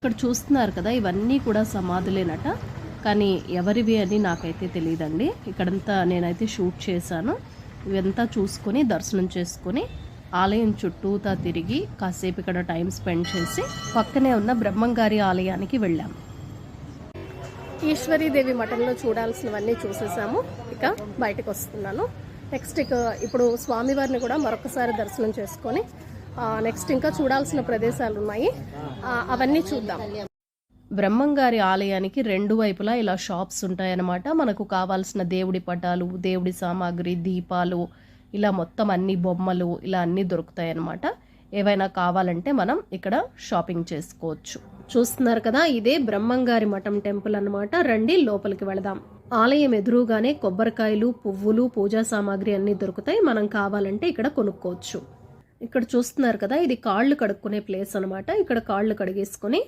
ఇక్కడ చూస్తున్నారు కదా ఇవన్నీ కూడా సమాధులేనట. కానీ ఎవరివి అని నాకైతే తెలియదండి ఇక్కడంతా నేనైతే షూట్ చేశాను. ఇవంతా చూసుకొని దర్శనం చేసుకొని ఆలయం చుట్టూతా తిరిగి కాసేపు ఇక్కడ టైం స్పెండ్ చేసి పక్కనే ఉన్న బ్రహ్మంగారి ఆలయానికి వెళ్ళాము ఈశ్వరీదేవి మఠంలో చూడాల్సినవన్నీ చూసేసాము. ఇక బయటకు వస్తున్నాను నెక్స్ట్ ఇక ఇప్పుడు స్వామివారిని కూడా మరొకసారి దర్శనం చేసుకొని నెక్స్ట్ ఇంకా చూడాల్సిన ప్రదేశాలు ఉన్నాయి అవన్నీ చూద్దాం. బ్రహ్మంగారి ఆలయానికి రెండు వైపులా ఇలా షాప్స్ ఉంటాయన్నమాట. మనకు కావాల్సిన దేవుడి పటాలు దేవుడి సామాగ్రి దీపాలు ఇలా మొత్తం అన్ని బొమ్మలు ఇలా అన్నీ దొరుకుతాయి అన్నమాట ఏవైనా కావాలంటే మనం ఇక్కడ షాపింగ్ చేసుకోవచ్చు. చూస్తున్నారు కదా ఇదే బ్రహ్మంగారి మఠం టెంపుల్ అన్నమాట. రండి లోపలికి వెళదాం. ఆలయం ఎదురుగానే కొబ్బరికాయలు పువ్వులు పూజా సామాగ్రి అన్నీ దొరుకుతాయి. మనం కావాలంటే ఇక్కడ కొనుక్కోవచ్చు. ఇక్కడ చూస్తున్నారు కదా ఇది కాళ్ళు కడుక్కునే ప్లేస్ అన్నమాట. ఇక్కడ కాళ్ళు కడిగేసుకొని